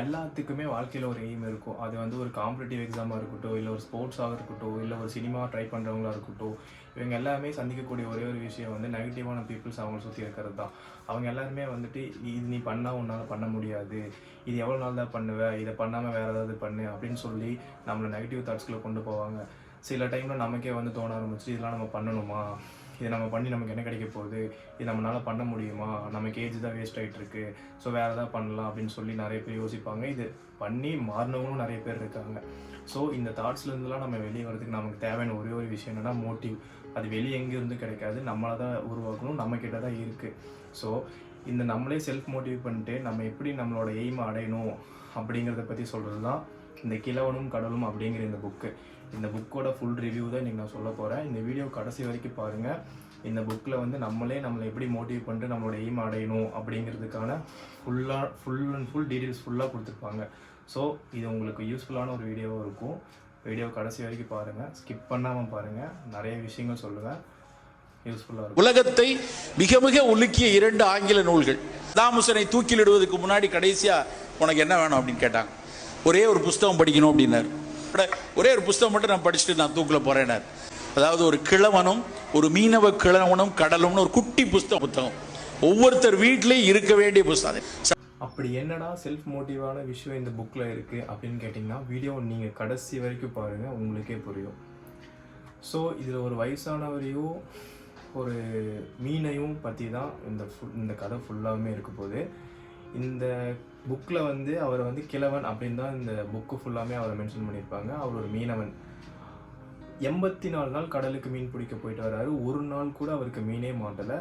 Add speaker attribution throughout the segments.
Speaker 1: எல்லாத்துக்குமே வாழ்க்கையில் ஒரு எய்ம் இருக்கும். அது வந்து ஒரு காம்படிட்டிவ் எக்ஸாமாக இருக்கட்டும் இல்லை ஒரு ஸ்போர்ட்ஸாக இருக்கட்டும் இல்லை ஒரு சினிமா ட்ரை பண்ணுறவங்களா இருக்கட்டும் இவங்க எல்லாமே சந்திக்கக்கூடிய ஒரே ஒரு விஷயம் வந்து நெகட்டிவான பீப்புள்ஸ் அவங்கள சுற்றி இருக்கிறது தான் அவங்க எல்லாருமே வந்துட்டு இது நீ பண்ணால் உன்னால் பண்ண முடியாது. இது எவ்வளோ நாள் தான் பண்ணுவ? இதை பண்ணாமல் வேறு ஏதாவது பண்ணு அப்படின்னு சொல்லி நம்மளை நெகட்டிவ் தாட்ஸ்குள்ளே கொண்டு போவாங்க. சில டைமில் நமக்கே வந்து தோண ஆரம்பிச்சு இதெல்லாம் நம்ம பண்ணணுமா? இதை நம்ம பண்ணி நமக்கு என்ன கிடைக்க போகுது? இது நம்மளால் பண்ண முடியுமா? நமக்கு ஏஜ் தான் வேஸ்ட் ஆகிட்டு இருக்கு ஸோ வேறு ஏதாவது பண்ணலாம் அப்படின்னு சொல்லி நிறைய பேர் யோசிப்பாங்க. இது பண்ணி மாறினவங்களும் நிறைய பேர் இருக்காங்க. ஸோ இந்த தாட்ஸ்லேருந்துலாம் நம்ம வெளியே வரதுக்கு நமக்கு தேவையான ஒரே ஒரு விஷயம் என்னன்னா மோட்டிவ் அது வெளியே எங்கேருந்து கிடைக்காது. நம்மளை தான் உருவாக்கணும். நம்மக்கிட்ட தான் இருக்குது ஸோ இந்த நம்மளே செல்ஃப் மோட்டிவ் பண்ணிட்டு நம்ம எப்படி நம்மளோட எய்மை அடையணும் அப்படிங்கிறத பற்றி சொல்கிறது தான் இந்த கிழவனும் கடலும் அப்படிங்கிற இந்த புக்கு இந்த புக்கோட ஃபுல் ரிவ்யூ தான் இன்றைக்கி நான் சொல்ல போகிறேன் இந்த வீடியோ கடைசி வரைக்கும் பாருங்கள் இந்த புக்கில் வந்து நம்மளே நம்மளை எப்படி மோட்டிவ் பண்ணிட்டு நம்மளோட எய்ம் அடையணும் அப்படிங்கிறதுக்கான ஃபுல்லாக ஃபுல் அண்ட் ஃபுல் டீட்டெயில்ஸ் ஃபுல்லாக கொடுத்துருப்பாங்க. ஸோ இது உங்களுக்கு யூஸ்ஃபுல்லான ஒரு வீடியோவாக இருக்கும். வீடியோ கடைசி வரைக்கும் பாருங்கள் ஸ்கிப் பண்ணாமல் பாருங்கள் நிறைய விஷயங்கள் சொல்லுவேன் யூஸ்ஃபுல்லாக இருக்கும்.
Speaker 2: உலகத்தை மிக மிக உலுக்கிய இரண்டு ஆங்கில நூல்கள். தாமுசனை தூக்கிலிடுவதற்கு முன்னாடி கடைசியா உனக்கு என்ன வேணும் அப்படின்னு கேட்டாங்க. ஒரே ஒரு புஸ்தகம் படிக்கணும் அப்படின்னாரு. ஒரே ஒரு புஸ்தகம் மட்டும் நான் படிச்சுட்டு நான் தூக்கில் போறேனார் அதாவது ஒரு கிழவனும் ஒரு மீனவ கிழவனும் கடலும்னு ஒரு குட்டி புஸ்தகம் புத்தகம். ஒவ்வொருத்தர் வீட்லேயும் இருக்க வேண்டிய புஸ்தகம்
Speaker 1: அப்படி என்னடா செல்ஃப் மோட்டிவான விஷயம் இந்த புக்கில் இருக்குது அப்படின்னு கேட்டிங்கன்னா வீடியோ நீங்கள் கடைசி வரைக்கும் பாருங்கள் உங்களுக்கே புரியும். ஸோ இதில் ஒரு வயசானவரையும் ஒரு மீனையும் பற்றி தான் இந்த ஃபுல் இந்த கதை ஃபுல்லாகவுமே இருக்க போகுது. இந்த புக்கில் வந்து அவர் வந்து கிழவன் அப்படின்னு தான் இந்த புக்கு ஃபுல்லாமே அவரை மென்ஷன் பண்ணியிருப்பாங்க. அவர் ஒரு மீனவன். எண்பத்தி நாலு நாள் கடலுக்கு மீன் பிடிக்க போயிட்டு வராரு. ஒரு நாள் கூட அவருக்கு மீனே மாட்டலை.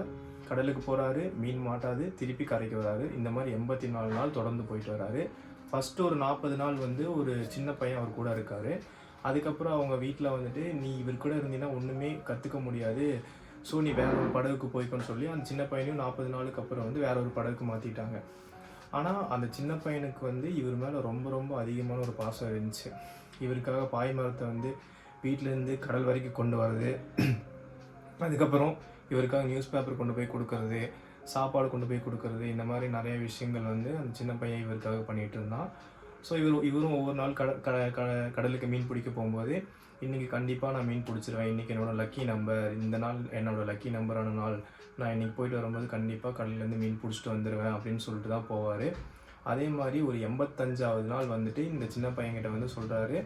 Speaker 1: கடலுக்கு போகிறாரு மீன் மாட்டாது திருப்பி கரைக்கு வராரு. இந்த மாதிரி எண்பத்தி நாலு நாள் தொடர்ந்து போயிட்டு வராரு. ஃபஸ்ட்டு ஒரு நாற்பது நாள் வந்து ஒரு சின்ன பையன் அவர் கூட இருக்கார். அதுக்கப்புறம் அவங்க வீட்டில் வந்துட்டு நீ இவர் கூட இருந்தீங்கன்னா ஒன்றுமே கற்றுக்க முடியாது. ஸோ நீ வேற ஒரு படகுக்கு போய்க்கோன்னு சொல்லி அந்த சின்ன பையனையும் நாற்பது நாளுக்கு அப்புறம் வந்து வேற ஒரு படகுக்கு மாற்றிட்டாங்க ஆனால் அந்த சின்ன பையனுக்கு வந்து இவர் மேலே ரொம்ப ரொம்ப அதிகமான ஒரு பாசம் இருந்துச்சு. இவருக்காக பாய் மரத்தை வந்து வீட்டிலேருந்து கடல் வரைக்கும் கொண்டு வர்றது அதுக்கப்புறம் இவருக்காக நியூஸ் பேப்பர் கொண்டு போய் கொடுக்கறது சாப்பாடு கொண்டு போய் கொடுக்கறது இந்த மாதிரி நிறைய விஷயங்கள் வந்து அந்த சின்ன பையன் இவருக்காக பண்ணிகிட்டு இருந்தான். ஸோ இவர் இவரும் ஒவ்வொரு நாள் கட கட க- கடலுக்கு மீன் பிடிக்க போகும்போது இன்றைக்கி கண்டிப்பாக நான் மீன் பிடிச்சிருவேன். இன்றைக்கி என்னோடய லக்கி நம்பர் இந்த நாள் என்னோடய லக்கி நம்பரான நாள் நான் இன்றைக்கி போயிட்டு வரும்போது கண்டிப்பாக கடல்லேருந்து மீன் பிடிச்சிட்டு வந்துடுவேன் அப்படின்னு சொல்லிட்டு தான் போவார். அதே மாதிரி ஒரு எண்பத்தஞ்சாவது நாள் வந்துட்டு இந்த சின்ன பையன்கிட்ட வந்து சொல்கிறாரு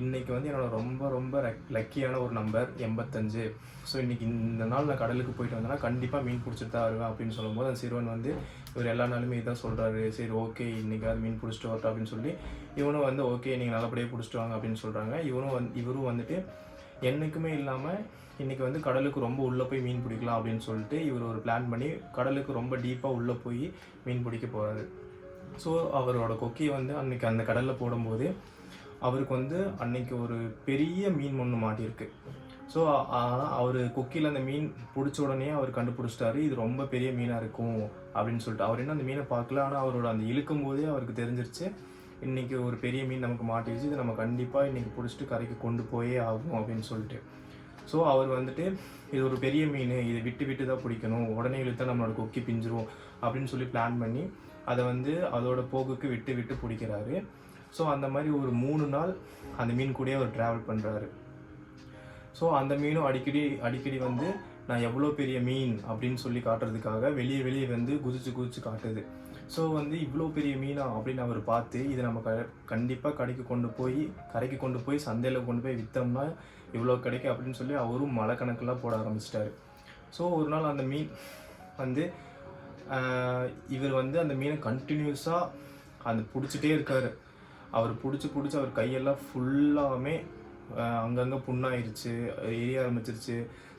Speaker 1: இன்றைக்கி வந்து என்னோட ரொம்ப ரொம்ப லக்கியான ஒரு நம்பர் எண்பத்தஞ்சு. ஸோ இன்றைக்கி இந்த நாள் நான் கடலுக்கு போயிட்டு வந்தேன்னா கண்டிப்பாக மீன் பிடிச்சிட்டு தான் வருவேன். அப்படின்னு சொல்லும்போது அந்த சிறுவன் வந்து இவர் எல்லா நாளுமே இதான் சொல்கிறாரு சரி ஓகே இன்றைக்காவது மீன் பிடிச்சிட்டு வரட்டும் அப்படின்னு சொல்லி இவனும் வந்து ஓகே நீங்கள் நல்லபடியாக பிடிச்சிட்டு வாங்க அப்படின்னு சொல்கிறாங்க இவனும் வந்து இவரும் வந்துட்டு என்றைக்குமே இல்லாமல் இன்றைக்கி வந்து கடலுக்கு ரொம்ப உள்ளே போய் மீன் பிடிக்கலாம் அப்படின்னு சொல்லிட்டு இவர் ஒரு பிளான் பண்ணி கடலுக்கு ரொம்ப டீப்பாக உள்ளே போய் மீன் பிடிக்க போகிறாரு ஸோ அவரோட கொக்கியை வந்து அன்றைக்கி அந்த கடலில் போடும்போது அவருக்கு வந்து அன்னைக்கு ஒரு பெரிய மீன் ஒன்று மாட்டியிருக்கு. ஸோ ஆனால் அவர் கொக்கியில் அந்த மீன் பிடிச்ச உடனே அவர் கண்டுபிடிச்சிட்டாரு இது ரொம்ப பெரிய மீனாக இருக்கும் அப்படின்னு சொல்லிட்டு. அவர் என்ன அந்த மீனை பார்க்கல ஆனால் அவரோட அந்த இழுக்கும் போதே அவருக்கு தெரிஞ்சிருச்சு. இன்றைக்கி ஒரு பெரிய மீன் நமக்கு மாட்டிடுச்சு இது நம்ம கண்டிப்பாக இன்றைக்கி பிடிச்சிட்டு கரைக்கு கொண்டு போயே ஆகும் அப்படின்னு சொல்லிட்டு. ஸோ அவர் வந்துட்டு இது ஒரு பெரிய மீன் இதை விட்டு விட்டு தான் பிடிக்கணும். உடனே இழுத்தா நம்மளோட கொக்கி பிஞ்சிரும் அப்படின்னு சொல்லி பிளான் பண்ணி அதை வந்து அதோட போக்குக்கு விட்டு விட்டு பிடிக்கிறாரு. ஸோ அந்த மாதிரி ஒரு மூணு நாள் அந்த மீன் கூடயே அவர் ட்ராவல் பண்ணுறாரு ஸோ அந்த மீனும் அடிக்கடி அடிக்கடி வந்து நான் எவ்வளோ பெரிய மீன் அப்படின்னு சொல்லி காட்டுறதுக்காக வெளியே வெளியே வந்து குதிச்சு குதிச்சு காட்டுது. ஸோ வந்து இவ்வளோ பெரிய மீனா அப்படின்னு அவர் பார்த்து இதை நம்ம க கண்டிப்பாக கடைக்கு கொண்டு போய் கரைக்கு கொண்டு போய் சந்தையில் கொண்டு போய் விற்றோம்னா இவ்வளோ கிடைக்கும் அப்படின்னு சொல்லி அவரும் மழை கணக்கெல்லாம் போட ஆரம்பிச்சிட்டாரு. ஸோ ஒரு நாள் அந்த மீன் வந்து இவர் வந்து அந்த மீனை கண்டினியூஸாக அந்த பிடிச்சிட்டே இருக்கார். அவர் பிடிச்சி பிடிச்சி அவர் கையெல்லாம் ஃபுல்லாமே அங்கங்கே புண்ணாயிருச்சு எரிய ஆரம்பிச்சிருச்சு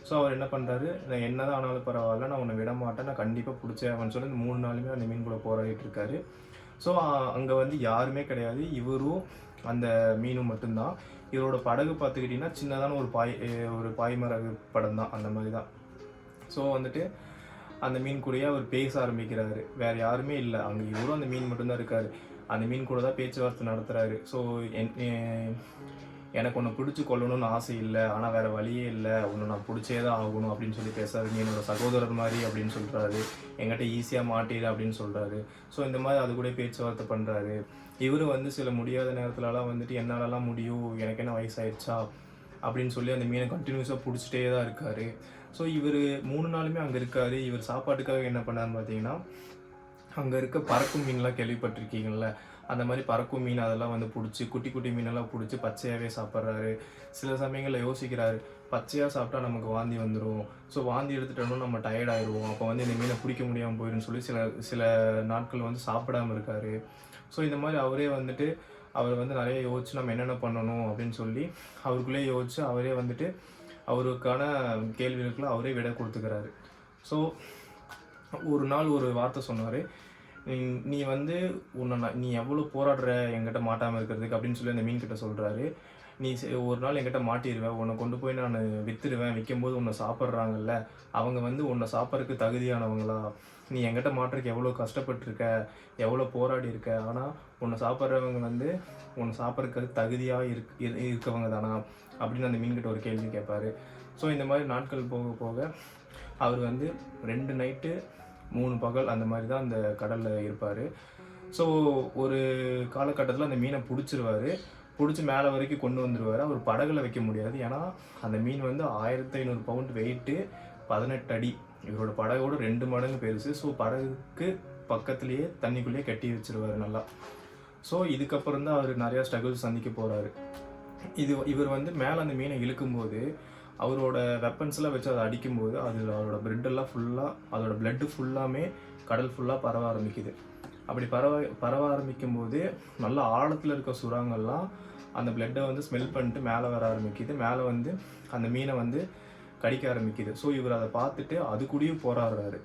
Speaker 1: ஸோ அவர் என்ன பண்ணுறாரு நான் என்ன தான் ஆனாலும் பரவாயில்ல நான் உன்னை விட மாட்டேன் நான் கண்டிப்பாக பிடிச்சேன் அவன் சொல்லி இந்த மூணு நாளுமே அந்த மீன் கூட போராடிட்டு இருக்காரு. ஸோ அங்கே வந்து யாருமே கிடையாது. இவரும் அந்த மீனும் மட்டும்தான். இவரோட படகு பார்த்துக்கிட்டிங்கன்னா சின்னதான ஒரு பாய் ஒரு பாய்மரகு படம் தான் அந்த மாதிரி தான். ஸோ வந்துட்டு அந்த மீன் கூடயே அவர் பேச ஆரம்பிக்கிறாரு. வேறு யாருமே இல்லை. அங்கே இவரும் அந்த மீன் மட்டும்தான் இருக்காரு. அந்த மீன் கூட தான் பேச்சுவார்த்தை நடத்துகிறாரு ஸோ என் எனக்கு ஒன்று பிடிச்சி கொல்லணும்னு ஆசை இல்லை ஆனால் வேறு வழியே இல்லை. உன்னை நான் பிடிச்சே தான் ஆகணும் அப்படின்னு சொல்லி பேசுறாரு நீ என்னோட சகோதரர் மாதிரி அப்படின்னு சொல்கிறாரு என்கிட்ட ஈஸியாக மாட்டிடு அப்படின்னு சொல்கிறாரு ஸோ இந்த மாதிரி அது கூட பேச்சுவார்த்தை பண்ணுறாரு இவரு வந்து சில முடியாத நேரத்துலலாம் வந்துட்டு என்னாலலாம் முடியும். எனக்கு என்ன வயசாயிடுச்சா? அப்படின்னு சொல்லி அந்த மீனை கண்டினியூஸாக பிடிச்சிட்டே தான் இருக்காரு. ஸோ இவர் மூணு நாளுமே அங்கே இருக்காரு. இவர் சாப்பாட்டுக்காக என்ன பண்ணாருன்னு பார்த்தீங்கன்னா அங்கே இருக்க பறக்கும் மீன்லாம் கேள்விப்பட்டிருக்கீங்கள்ல அந்த மாதிரி பறக்கும் மீன் அதெல்லாம் வந்து பிடிச்சி குட்டி குட்டி மீனெல்லாம் பிடிச்சி பச்சையாகவே சாப்பிட்றாரு. சில சமயங்களில் யோசிக்கிறாரு பச்சையாக சாப்பிட்டா நமக்கு வாந்தி வந்துடும் ஸோ வாந்தி எடுத்துட்டோம்னா நம்ம டயர்ட் ஆயிடுவோம் அப்போ வந்து இந்த மீனை பிடிக்க முடியாமல் போயிடும்னு சொல்லி சில சில நாட்கள் வந்து சாப்பிடாம இருக்காரு. ஸோ இந்த மாதிரி அவரே வந்துட்டு அவர் வந்து நிறைய யோசிச்சு நம்ம என்னென்ன பண்ணணும் அப்படின்னு சொல்லி அவருக்குள்ளே யோசிச்சு அவரே வந்துட்டு அவருக்கான கேள்விகளுக்குள்ள அவரே விடை கொடுத்துக்கிறாரு. ஸோ ஒரு நாள் ஒரு வார்த்தை சொன்னார். நீ வந்து உன்னை நான் நீ எவ்வளோ போராடுற என்கிட்ட மாட்டாமல் இருக்கிறதுக்கு அப்படின்னு சொல்லி அந்த மீன் கிட்ட சொல்கிறாரு நீ ஒரு நாள் என்கிட்ட மாட்டிடுவேன் உன்னை கொண்டு போய் நான் விற்றுடுவேன் விற்கும்போது உன்னை சாப்பிட்றாங்கல்ல அவங்க வந்து உன்னை சாப்பிட்றதுக்கு தகுதியானவங்களா? நீ என்கிட்ட மாட்டுறதுக்கு எவ்வளோ கஷ்டப்பட்டிருக்க எவ்வளோ போராடி இருக்க ஆனால் உன்னை சாப்பிட்றவங்க வந்து உன்னை சாப்பிட்றதுக்கு தகுதியாக இருக் இரு- இருக்கவங்க தானா? அப்படின்னு அந்த மீன்கிட்ட ஒரு கேள்வி கேட்பாரு ஸோ இந்த மாதிரி நாட்கள் போக போக அவர் வந்து ரெண்டு நைட்டு மூணு பகல் அந்த மாதிரி தான் அந்த கடலில் இருப்பார். ஸோ ஒரு காலகட்டத்தில் அந்த மீனை பிடிச்சிருவாரு. பிடிச்சி மேலே வரைக்கும் கொண்டு வந்துடுவார் அவர் படகுல வைக்க முடியாது. ஏன்னா அந்த மீன் வந்து ஆயிரத்தி ஐநூறு பவுண்ட் வெயிட்டு பதினெட்டு அடி. இவரோட படகோட ரெண்டு மடங்கு பெருசு. ஸோ படகுக்கு பக்கத்துலேயே தண்ணிக்குள்ளேயே கட்டி வச்சிருவாரு நல்லா. ஸோ இதுக்கப்புறம் தான் அவர் நிறையா ஸ்ட்ரகிள்ஸ் சந்திக்க போகிறாரு இது இவர் வந்து மேலே அந்த மீனை இழுக்கும்போது அவரோட வெப்பன்ஸ்லாம் வச்சு அதை அடிக்கும்போது அதில் அவரோட பிரெட்டெல்லாம் ஃபுல்லாக அதோட பிளட்டு ஃபுல்லாமே கடல் ஃபுல்லாக பரவ ஆரம்பிக்குது. அப்படி பரவ பரவ ஆரம்பிக்கும் போது நல்லா ஆழத்தில் இருக்க சுறாங்கள்லாம் அந்த பிளட்டை வந்து ஸ்மெல் பண்ணிட்டு மேலே வர ஆரம்பிக்குது. மேலே வந்து அந்த மீனை வந்து கடிக்க ஆரம்பிக்குது. ஸோ இவர் அதை பார்த்துட்டு அது கூடயும் போராடுறாரு.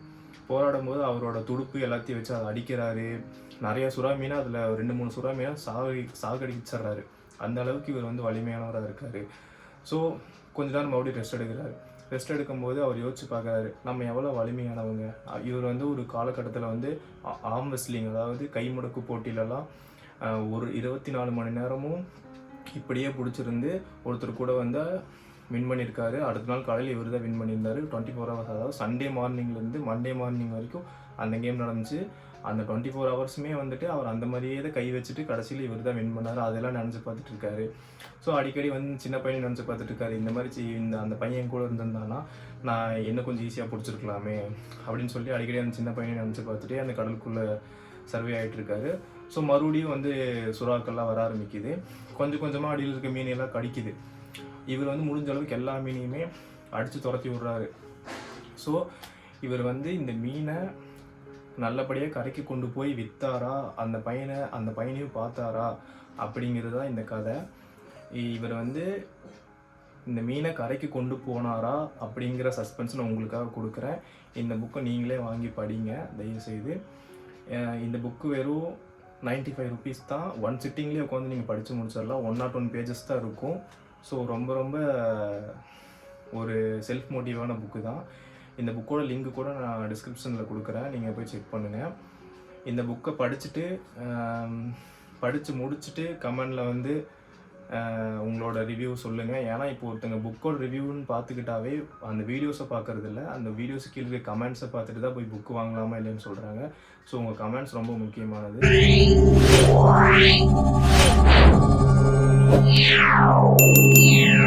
Speaker 1: போராடும் போது அவரோட துடுப்பு எல்லாத்தையும் வச்சு அதை அடிக்கிறாரு. நிறைய சுறா மீனை அதில் ரெண்டு மூணு சுறா மீனை சாகடி சாகடிச்சிடுறாரு. அந்த அளவுக்கு இவர் வந்து வலிமையானவராக இருக்காரு. ஸோ கொஞ்ச நேரம் மறுபடியும் ரெஸ்ட் எடுக்கிறாரு. ரெஸ்ட் எடுக்கும்போது அவர் யோசிச்சு பார்க்குறாரு நம்ம எவ்வளோ வலிமையானவங்க? இவர் வந்து ஒரு காலகட்டத்தில் வந்து ஆம் வெஸ்லிங் அதாவது கை முடக்கு போட்டியிலலாம் ஒரு இருபத்தி நாலு மணி நேரமும் இப்படியே பிடிச்சிருந்து ஒருத்தர் கூட வந்து வின் பண்ணியிருக்காரு. அடுத்த நாள் காலையில் இவர் தான் வின் பண்ணியிருந்தார். டுவெண்ட்டி ஃபோர் ஹவர்ஸ் அதாவது சண்டே மார்னிங்லேருந்து மண்டே மார்னிங் வரைக்கும் அந்த கேம் நடந்துச்சு. அந்த டுவெண்ட்டி ஃபோர் ஹவர்ஸுமே வந்துட்டு அவர் அந்த மாதிரியே தான் கை வச்சுட்டு கடைசியில் இவர் தான் வின் பண்ணார். அதெல்லாம் நினச்சி பார்த்துட்டு இருக்காரு ஸோ அடிக்கடி வந்து சின்ன பையன் நினச்சி பார்த்துட்டு இருக்காரு இந்த மாதிரி இந்த அந்த பையன் கூட இருந்திருந்தானா நான் என்ன கொஞ்சம் ஈஸியாக பிடிச்சிருக்கலாமே அப்படின்னு சொல்லி அடிக்கடி அந்த சின்ன பையனை நினச்சி பார்த்துட்டு அந்த கடலுக்குள்ளே சர்வே ஆகிட்டு இருக்காரு ஸோ மறுபடியும் வந்து சுறாக்கள்லாம் வர ஆரம்பிக்குது. கொஞ்சம் கொஞ்சமாக அடியில் இருக்க மீனையெல்லாம் கடிக்குது. இவர் வந்து முடிஞ்ச அளவுக்கு எல்லா மீனையுமே அடித்து துரத்தி விடுறாரு. ஸோ இவர் வந்து இந்த மீனை நல்லபடியாக கரைக்கு கொண்டு போய் விற்றாரா அந்த பையனை அந்த பையனையும் பார்த்தாரா? அப்படிங்கிறது தான் இந்த கதை. இவர் வந்து இந்த மீனை கரைக்கு கொண்டு போனாரா? அப்படிங்கிற சஸ்பென்ஸ் நான் உங்களுக்காக கொடுக்குறேன். இந்த புக்கை நீங்களே வாங்கி படிங்க தயவுசெய்து. இந்த புக்கு வெறும் 95 ஃபைவ் ருபீஸ் தான். ஒன் சிட்டிங்லேயே உட்காந்து நீங்கள் படித்து முடிச்சிடலாம். ஒன் நாட் ஒன் பேஜஸ் தான் இருக்கும். ஸோ ரொம்ப ரொம்ப ஒரு செல்ஃப் மோட்டிவான புக்கு தான். இந்த புக்கோட லிங்க் கூட நான் டிஸ்கிரிப்ஷனில் கொடுக்குறேன். நீங்கள் போய் செக் பண்ணுங்கள் இந்த புக்கை படிச்சுட்டு படித்து முடிச்சுட்டு கமெண்டில் வந்து உங்களோட ரிவ்யூ சொல்லுங்கள் ஏன்னா இப்போ ஒருத்தங்க புக்கோட ரிவ்யூன்னு பார்த்துக்கிட்டாவே அந்த வீடியோஸை பார்க்குறது இல்லை. அந்த வீடியோஸ் கீழே இருக்க கமெண்ட்ஸை பார்த்துட்டு தான் போய் புக் வாங்கலாமா இல்லைன்னு சொல்கிறாங்க ஸோ உங்கள் கமெண்ட்ஸ் ரொம்ப முக்கியமானது.
Speaker 3: Yeah.